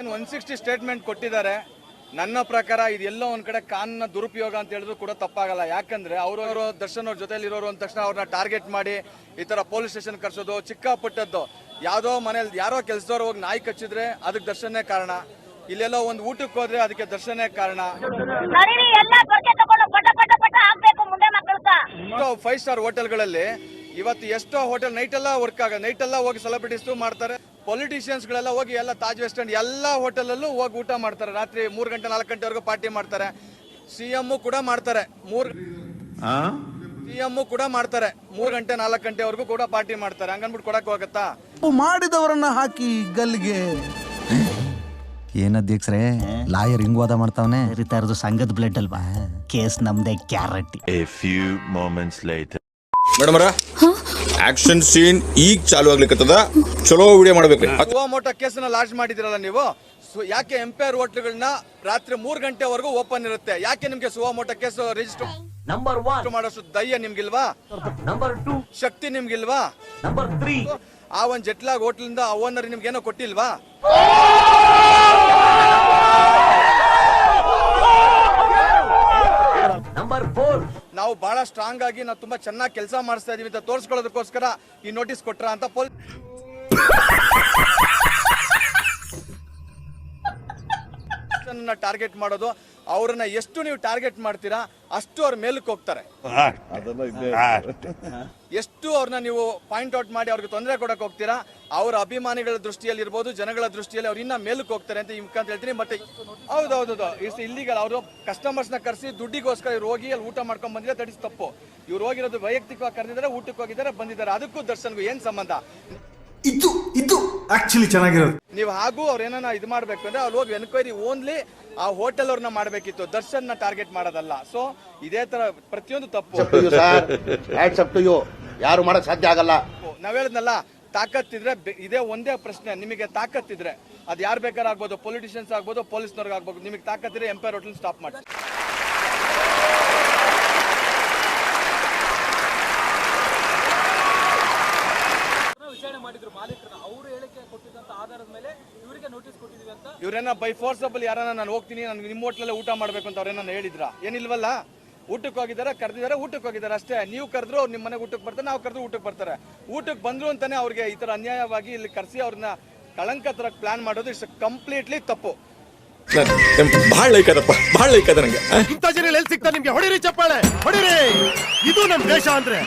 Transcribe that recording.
ಏನು one sixty statement ಕೊಟ್ಟಿದ್ದಾರೆ. ನನ್ನ ಪ್ರಕಾರ ಇದೆಲ್ಲೋ ಒಂದ್ ಕಡೆ ಕಾನೂನ ದುರುಪಯೋಗ ಅಂತ ಹೇಳಿದ್ರು ಕೂಡ ತಪ್ಪಾಗಲ್ಲ. ಯಾಕಂದ್ರೆ ಅವರು ದರ್ಶನ್ ಅವ್ರ ಜೊತೆಲಿ ಇರೋರು ಅಂದ ತಕ್ಷಣ ಅವ್ರನ್ನ ಟಾರ್ಗೆಟ್ ಮಾಡಿ ಈ ತರ ಪೊಲೀಸ್ ಸ್ಟೇಷನ್ ಕರ್ಸೋದು ಚಿಕ್ಕ ಪುಟ್ಟದ್ದು ಯಾವ್ದೋ ಮನೇಲಿ ಯಾರೋ ಕೆಲ್ಸದವ್ರು ಹೋಗಿ ನಾಯಿ ಕಚ್ಚಿದ್ರೆ ಅದಕ್ಕೆ ದರ್ಶನೇ ಕಾರಣ. ಇಲ್ಲೆಲ್ಲೋ ಒಂದು ಊಟಕ್ಕೆ ಹೋದ್ರೆ ಅದಕ್ಕೆ ದರ್ಶನೇ ಕಾರಣ. ಫೈವ್ ಸ್ಟಾರ್ ಹೋಟೆಲ್ಗಳಲ್ಲಿ ಇವತ್ತು ಎಷ್ಟೋ ಹೋಟೆಲ್ ನೈಟ್ ಎಲ್ಲ ವರ್ಕ್ ಆಗ ನೈಟ್ ಎಲ್ಲ ಹೋಗಿ ಸೆಲೆಬ್ರಿಟೀಸ್ ಮಾಡ್ತಾರೆ. ಪೊಲಿಟಿಷಿಯನ್ಸ್ ಗಳೆಲ್ಲ ಹೋಗಿ ಎಲ್ಲ ತಾಜ್ ವೆಸ್ಟ್ ಅಂಡ್ ಎಲ್ಲ ಹೋಟೆಲಲ್ಲೂ ಹೋಗಿ ಊಟ ಮಾಡ್ತಾರೆ. ರಾತ್ರಿ ಮೂರು ಗಂಟೆ ನಾಲ್ಕು ಗಂಟೆವರೆಗೂ ಪಾರ್ಟಿ ಮಾಡ್ತಾರೆ. ಸಿ ಎಂ ಕೂಡ ಮಾಡ್ತಾರೆ. ಮೂರು ಸಿ ಎಂ ಕೂಡ ಮಾಡ್ತಾರೆ. ಮೂರು ಗಂಟೆ ನಾಲ್ಕು ಗಂಟೆವರೆಗೂ ಕೂಡ ಪಾರ್ಟಿ ಮಾಡ್ತಾರೆ. ಹಂಗನ್ಬಿಟ್ಟು ಕೊಡಕ್ ಹೋಗತ್ತಾ? ಮಾಡಿದವರನ್ನ ಹಾಕಿ ಗಲ್ಲಿಗೆ. ಏನ್ ಅಧ್ಯಕ್ಷರೇ? ಲಾಯರ್ ಹಿಂಗ್ ವಾದ ಮಾಡ್ತಾವನೆ? ಸಂಘದ ಬ್ಲಡ್ ಅಲ್ವಾ? ಕೇಸ್ ನಮ್ದೇ carrot. A few moments later. ಮೇಡಮರ ಆಕ್ಷನ್ ಸೀನ್ ಈಗ ಚಾಲು ಆಗ್ಲಿಕ್ಕತ್ತದ ಚಲೋ ವಿಡಿಯೋ ಮಾಡ್ಬೇಕ್ರಿ. ಸುವಾಮೋಟ ಕೇಸನ್ನ ಲಾಂಚ್ ಮಾಡಿದಿರಲ್ಲ ನೀವು? ಸು- ಯಾಕೆ ಎಂಪೈರ್ ಹೋಟ್ಲ್ಗಳನ್ನ ರಾತ್ರಿ ಮೂರು ಗಂಟೆವರೆಗೂ ಓಪನ್ ಇರುತ್ತೆ? ಯಾಕೆ ನಿಮ್ಗೆ suo motu case register number one ಮಾಡೋಷ್ಟು ದಯ್ಯ ನಿಮ್ಗಿಲ್ವಾ? ನಂಬರ್ ಟೂ ಶಕ್ತಿ ನಿಮ್ಗಿಲ್ವಾ? ನಂಬರ್ ತ್ರೀ ಆ ಒಂದ್ ಜೆಟ್ಲಾಗ್ ಹೋಟ್ಲಿಂದ ಆ ಓನರ್ ನಿಮ್ಗೆ ಏನೋ ಕೊಟ್ಟಿಲ್ವಾ ಬಹಳ ಸ್ಟ್ರಾಂಗ್ ಆಗಿ ನಾವು ತುಂಬಾ ಚೆನ್ನಾಗಿ ಕೆಲಸ ಮಾಡಿಸ್ತಾ ಇದೀವಿ ಅಂತ ತೋರಿಸ್ಕೊಳ್ಳೋದಕ್ಕೋಸ್ಕರ ಈ ನೋಟಿಸ್ ಕೊಟ್ರ ಅಂತ ಪೊಲೀಸ್ ಟಾರ್ಗೆಟ್ ಮಾಡೋದು ಅವ್ರನ್ನ ಎಷ್ಟು ನೀವು ಟಾರ್ಗೆಟ್ ಮಾಡ್ತೀರಾ ಅಷ್ಟು ಅವ್ರ ಮೇಲಕ್ಕೆ ಹೋಗ್ತಾರೆ. ಎಷ್ಟು ಅವ್ರನ್ನ ನೀವು ಪಾಯಿಂಟ್ ಔಟ್ ಮಾಡಿ ಅವ್ರಿಗೆ ತೊಂದರೆ ಕೊಡಕ್ ಹೋಗ್ತೀರಾ ಅವ್ರ ಅಭಿಮಾನಿಗಳ ದೃಷ್ಟಿಯಲ್ಲಿ ಇರ್ಬೋದು ಜನಗಳ ದೃಷ್ಟಿಯಲ್ಲಿ ಅವ್ರು ಇನ್ನ ಮೇಲಕ್ಕೆ ಹೋಗ್ತಾರೆ ಅಂತ ಈ ಅಂತ ಹೇಳ್ತೀನಿ. ಮತ್ತೆ ಹೌದೌದು ಇಷ್ಟು ಇಲ್ಲಿಗಲ್ ಅವರು ಕಸ್ಟಮರ್ಸ್ನ ಕರೆಸಿ ದುಡ್ಡಿಗೋಸ್ಕರ ಇವ್ರು ಹೋಗಿ ಅಲ್ಲಿ ಊಟ ಮಾಡ್ಕೊಂಡ್ ಬಂದಿದ್ರೆ ದಟ್ ಇಸ್ ತಪ್ಪು. ಇವ್ರು ಹೋಗಿರೋದು ವೈಯಕ್ತಿಕವಾಗಿ ಕರೆದಿದ್ದಾರೆ ಊಟಕ್ಕೆ ಹೋಗಿದ್ದಾರೆ ಬಂದಿದ್ದಾರೆ. ಅದಕ್ಕೂ ದರ್ಶನ್ಗೂ ಏನು ಸಂಬಂಧ? ಇದು ಇದು ಆಕ್ಚುಲಿ ಚೆನ್ನಾಗಿರೋದು. ನೀವು ಹಾಗೂ ಅವ್ರ ಏನಾನ ಇದು ಮಾಡಬೇಕು ಅಂದ್ರೆ ಅವ್ರು ಹೋಗಿ ಎನ್ಕ್ವೈರಿ ಓನ್ಲಿ ಆ ಹೋಟೆಲ್ ಅವ್ರನ್ನ ಮಾಡಬೇಕಿತ್ತು. ದರ್ಶನ್ನ ಟಾರ್ಗೆಟ್ ಮಾಡೋದಲ್ಲ. ಸೊ ಇದೇ ತರ ಪ್ರತಿಯೊಂದು ತಪ್ಪು. Sir hats off to you ಯಾರು ಮಾಡಕ್ ಸಾಧ್ಯ ಆಗಲ್ಲ. ನಾವ್ ಹೇಳಿದ್ನಲ್ಲ ತಾಕತ್ತಿದ್ರೆ ಇದೇ ಒಂದೇ ಪ್ರಶ್ನೆ ನಿಮಗೆ ತಾಕತ್ತಿದ್ರೆ. ಅದು ಯಾರು ಬೇಕಾದ್ರೂ ಆಗ್ಬೋದು ಪೊಲಿಟಿಷಿಯನ್ಸ್ ಆಗ್ಬೋದು ಪೊಲೀಸ್ನವ್ರಿಗೆ ಆಗ್ಬೋದು ನಿಮಗೆ ತಾಕತ್ತಿದ್ರೆ ಎಂಪೈರ್ ಹೋಟೆಲ್ ಸ್ಟಾಪ್ ಮಾಡಿ ಇವ್ರೇನ ಬೈ ಫೋರ್ಸಬಲ್ ಯಾರನ್ನ ನಾನು ಹೋಗ್ತೀನಿ ನಾನು ನಿಮ್ಮ ಹೋಟ್ಲಲ್ಲೇ ಊಟ ಮಾಡ್ಬೇಕು ಅಂತ ಅವ್ರೇನ ಹೇಳಿದ್ರ? ಏನಿಲ್ವಲ್ಲ? ಊಟಕ್ಕೆ ಹೋಗಿದ್ದಾರೆ ಕರೆದಿದ್ದಾರೆ ಊಟಕ್ಕೆ ಹೋಗಿದ್ದಾರೆ ಅಷ್ಟೇ. ನೀವು ಕರೆದ್ರು ಅವ್ರು ನಿಮ್ಮ ಮನೆಗೆ ಊಟಕ್ಕೆ ಬರ್ತಾರೆ ನಾವು ಕರೆದ್ರು ಊಟಕ್ಕೆ ಬರ್ತಾರೆ. ಊಟಕ್ಕೆ ಬಂದ್ರು ಅಂತಾನೆ ಅವ್ರಿಗೆ ಈ ಥರ ಅನ್ಯಾಯವಾಗಿ ಇಲ್ಲಿ ಕರೆಸಿ ಅವ್ರನ್ನ ಕಳಂಕ ತರ ಪ್ಲಾನ್ ಮಾಡೋದು ಇಟ್ಸ್ ಕಂಪ್ಲೀಟ್ಲಿ ತಪ್ಪು. ಬಹಳ ಲೈಕ್ ಅದಪ್ಪ ಭಾಳ ಲೈಕ್ ಅದ ನಂಗೆ ಇಂಥ ಜನ ಎಲ್ಲಿ ಸಿಗ್ತಾರೆ ನಿಮ್ಗೆ? ಹೊಡಿರಿ ಚಪ್ಪಾಳೆ ಹೊಡಿರಿ! ಇದು ನಮ್ಮ ದೇಶ ಅಂದ್ರೆ.